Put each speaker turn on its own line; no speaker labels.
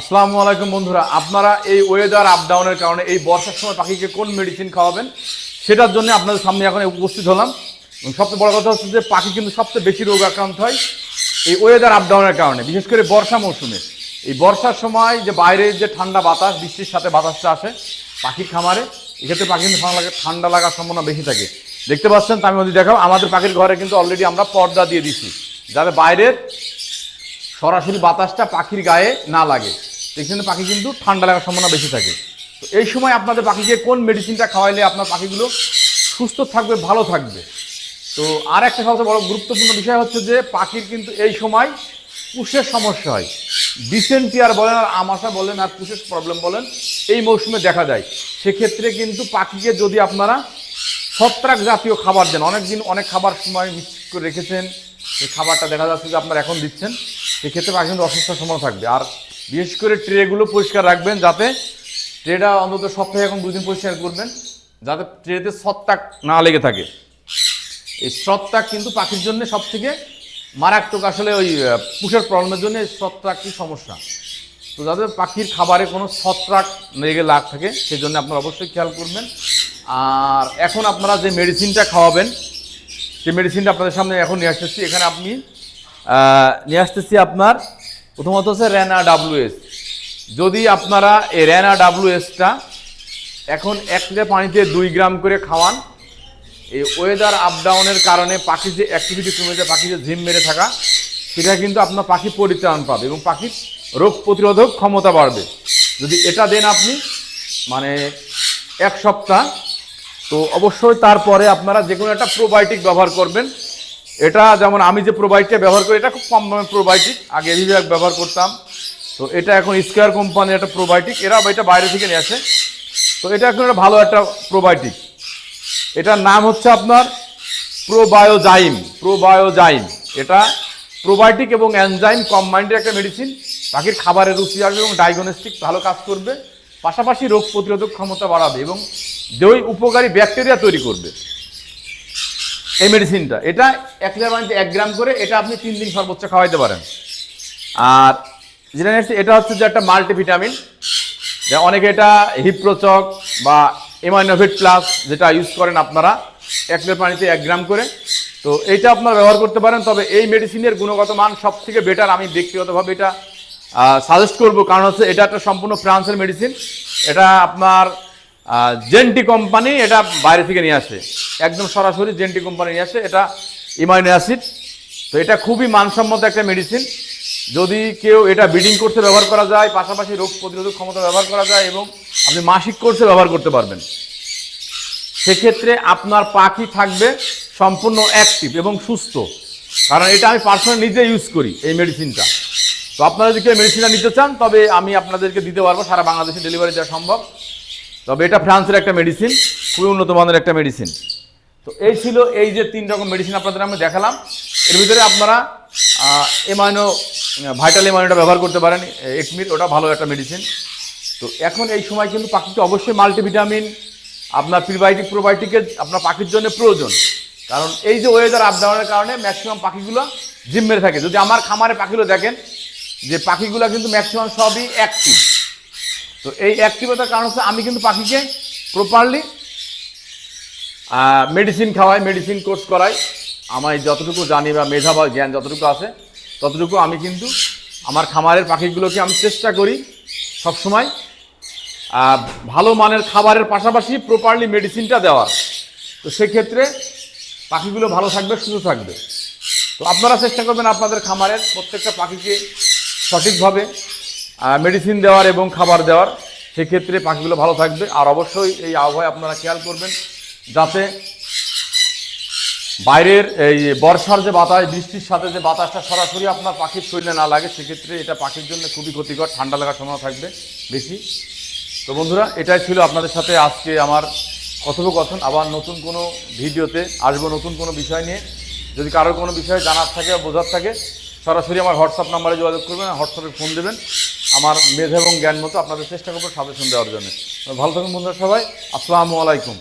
আসসালামু আলাইকুম বন্ধুরা, আপনারা এই ওয়েদার আপ ডাউনের কারণে এই বর্ষার সময় পাখিকে কোন মেডিসিন খাওয়াবেন সেটার জন্য আপনাদের সামনে এখন উপস্থিত হলাম। সবচেয়ে বড় কথা হচ্ছে যে পাখি কিন্তু সবচেয়ে বেশি রোগ আক্রান্ত হয় এই ওয়েদার আপ ডাউনের কারণে, বিশেষ করে বর্ষা মৌসুমে। এই বর্ষার সময় যে বাইরের যে ঠান্ডা বাতাস, বৃষ্টির সাথে বাতাসটা আসে পাখির খামারে, এক্ষেত্রে পাখি কিন্তু ঠান্ডা লাগা ঠান্ডা লাগার সম্ভাবনা বেশি থাকে। দেখতে পাচ্ছেন যদি দেখাও, আমাদের পাখির ঘরে কিন্তু অলরেডি আমরা পর্দা দিয়ে দিচ্ছি যাতে বাইরের সরাসরি বাতাসটা পাখির গায়ে না লাগে। সেখানে পাখি কিন্তু ঠান্ডা লাগার সম্ভাবনা বেশি থাকে। তো এই সময় আপনাদের পাখিকে কোন মেডিসিনটা খাওয়াইলে আপনার পাখিগুলো সুস্থ থাকবে, ভালো থাকবে? তো আর একটা সবচেয়ে বড় গুরুত্বপূর্ণ বিষয় হচ্ছে যে, পাখির কিন্তু এই সময় পুষের সমস্যা হয়। ডিসেন্টিয়ার বলেন আর আমাশা বলেন আর পুষের প্রবলেম বলেন, এই মৌসুমে দেখা যায়। সেক্ষেত্রে কিন্তু পাখিকে যদি আপনারা ছত্রাক জাতীয় খাবার দেন। অনেকদিন অনেক খাবার সময় মিক্স করে রেখেছেন। সেই খাবারটা দেখা যাচ্ছে যে আপনারা এখন দিচ্ছেন। সেক্ষেত্রে পাখি কিন্তু অসুস্থ সময় থাকবে। আর বিশেষ করে ট্রেগুলো পরিষ্কার রাখবেন যাতে ট্রেটা অন্তত সপ্তাহে এখন দুদিন পরিষ্কার করবেন, যাতে ট্রেতে ছত্রাক না লেগে থাকে। এই ছত্রাক কিন্তু পাখির জন্য সব থেকে মারাত্মক আসলে ওই পুষের প্রবলেমের জন্য ছত্রাকটি সমস্যা। তো যাতে পাখির খাবারে কোনো ছত্রাক লেগে লাগ থাকে সেই জন্য আপনারা অবশ্যই খেয়াল করবেন। আর এখন আপনারা যে মেডিসিনটা খাওয়াবেন, সেই মেডিসিনটা আপনাদের সামনে এখন নিয়ে আসতেছি। এখানে আপনি নিয়ে আসতেছি আপনার, প্রথমত হচ্ছে র্যানা ডাব্লিউএস যদি আপনারা এই র্যানা ডাব্লিউএসটা এখন এক লিটার পানিতে দুই গ্রাম করে খাওয়ান, এই ওয়েদার আপ ডাউনের কারণে পাখির যে অ্যাক্টিভিটি কমে যায়, পাখির যে ঝিম মেরে থাকা, সেটা কিন্তু আপনার পাখি পরিত্রাণ পাবে এবং পাখির রোগ প্রতিরোধক ক্ষমতা বাড়বে। যদি এটা দেন আপনি মানে এক সপ্তাহ তো অবশ্যই তারপরে আপনারা যে কোনো একটা প্রোবায়োটিক ব্যবহার করবেন। এটা যেমন আমি যে প্রোবায়োটিকটা ব্যবহার করি, এটা খুব কম দামে প্রোবায়োটিক আগে এভিব্যাগ ব্যবহার করতাম। তো এটা এখন স্কোয়ার কোম্পানির একটা প্রোবায়োটিক এরা এটা বাইরে থেকে নিয়ে আসে। তো এটা এখন একটা ভালো একটা প্রোবায়োটিক এটার নাম হচ্ছে আপনার প্রোবায়োজাইম প্রোবায়োজাইম এটা প্রোবায়োটিক এবং অ্যানজাইম কম্বাইন্ডের একটা মেডিসিন পাখির খাবারের রুচি আসবে এবং ডায়াগনস্টিক ভালো কাজ করবে। পাশাপাশি রোগ প্রতিরোধক ক্ষমতা বাড়াবে এবং দই উপকারী ব্যাকটেরিয়া তৈরি করবে। এই মেডিসিনটা এটা এক লিটার পানিতে এক গ্রাম করে এটা আপনি তিন দিন সর্বোচ্চ খাওয়াইতে পারেন। আর যেটা এসেছি, এটা হচ্ছে যে একটা মাল্টিভিটামিন যে অনেকে এটা হিপ্রোচক বা এমাইনোভিট প্লাস যেটা ইউজ করেন আপনারা এক লিটার পানিতে এক গ্রাম করে। তো এইটা আপনারা ব্যবহার করতে পারেন তবে এই মেডিসিনের গুণগত মান সব থেকে বেটার আমি ব্যক্তিগতভাবে এটা সাজেস্ট করব। কারণ হচ্ছে এটা একটা সম্পূর্ণ ফ্রান্সের মেডিসিন এটা আপনার জেন্টি কোম্পানি এটা বাইরে থেকে নিয়ে আসে। একদম সরাসরি জেন্টি কোম্পানি নিয়ে আসে, এটা ইমাইনো অ্যাসিড। তো এটা খুবই মানসম্মত একটা মেডিসিন যদি কেউ এটা ব্রিডিং কোর্সে ব্যবহার করা যায়, পাশাপাশি রোগ প্রতিরোধক ক্ষমতা ব্যবহার করা যায় এবং আপনি মাসিক কোর্সে ব্যবহার করতে পারবেন। সেক্ষেত্রে আপনার পাখি থাকবে সম্পূর্ণ অ্যাক্টিভ এবং সুস্থ। কারণ এটা আমি পার্সোনালি নিজে ইউজ করি এই মেডিসিনটা তো আপনারা যদি কেউ মেডিসিনটা নিতে চান, তবে আমি আপনাদেরকে দিতে পারব, সারা বাংলাদেশে ডেলিভারি দেওয়া সম্ভব। তবে এটা ফ্রান্সের একটা মেডিসিন খুবই উন্নত মানের একটা মেডিসিন তো এই ছিল এই যে তিন রকম মেডিসিন আপনাদের আমি দেখালাম। এর ভিতরে আপনারা এমাইনো ভাইটাল এমাইনোটা ব্যবহার করতে পারেন একমির ওটা ভালো একটা মেডিসিন তো এখন এই সময় কিন্তু পাখিকে অবশ্যই মাল্টিভিটামিন আপনার প্রিবায়োটিক প্রোবায়োটিকের আপনার পাখির জন্য প্রয়োজন। কারণ এই যে ওয়েদার আপ ডাউনের কারণে ম্যাক্সিমাম পাখিগুলো জিম মেরে থাকে। যদি আমার খামারে পাখিগুলো দেখেন, যে পাখিগুলো কিন্তু ম্যাক্সিমাম সবই অ্যাক্টিভ তো এই অ্যাক্টিভতার কারণ হচ্ছে আমি কিন্তু পাখিকে প্রপারলি মেডিসিন খাওয়াই মেডিসিন কোর্স করাই। আমার যতটুকু জানি বা মেধা বা জ্ঞান যতটুকু আছে, ততটুকু আমি কিন্তু আমার খামারের পাখিগুলোকে আমি চেষ্টা করি সবসময় ভালো মানের খাবারের পাশাপাশি প্রপারলি মেডিসিনটা দেওয়ার। তো সেক্ষেত্রে পাখিগুলো ভালো থাকবে, সুস্থ থাকবে। তো আপনারা চেষ্টা করবেন আপনাদের খামারের প্রত্যেকটা পাখিকে সঠিকভাবে মেডিসিন দেওয়ার এবং খাবার দেওয়ার, সেক্ষেত্রে পাখিগুলো ভালো থাকবে। আর অবশ্যই এই আবহাওয়ায় আপনারা খেয়াল করবেন, যাতে বাইরের এই বর্ষার যে বাতাস, বৃষ্টির সাথে যে বাতাসটা সরাসরি আপনার পাখির শরীরে না লাগে, সেক্ষেত্রে এটা পাখির জন্য খুবই ক্ষতিকর, ঠান্ডা লাগার সময় থাকবে বেশি। তো বন্ধুরা, এটাই ছিল আপনাদের সাথে আজকে আমার কথোপকথন। আবার নতুন কোনো ভিডিওতে আসব, নতুন কোনো বিষয় নিয়ে। যদি কারোর কোনো বিষয় জানার থাকে বা বোঝার থাকে, সরাসরি আমার হোয়াটসঅ্যাপ নাম্বারে যোগাযোগ করবেন, হোয়াটসঅ্যাপে ফোন দেবেন। আমার মেধ এবং জ্ঞান মতো আপনাদের চেষ্টা করব সাজেশন দেওয়ার জন্য। ভালো থাকুন বন্ধুরা সবাই। আসসালামু আলাইকুম।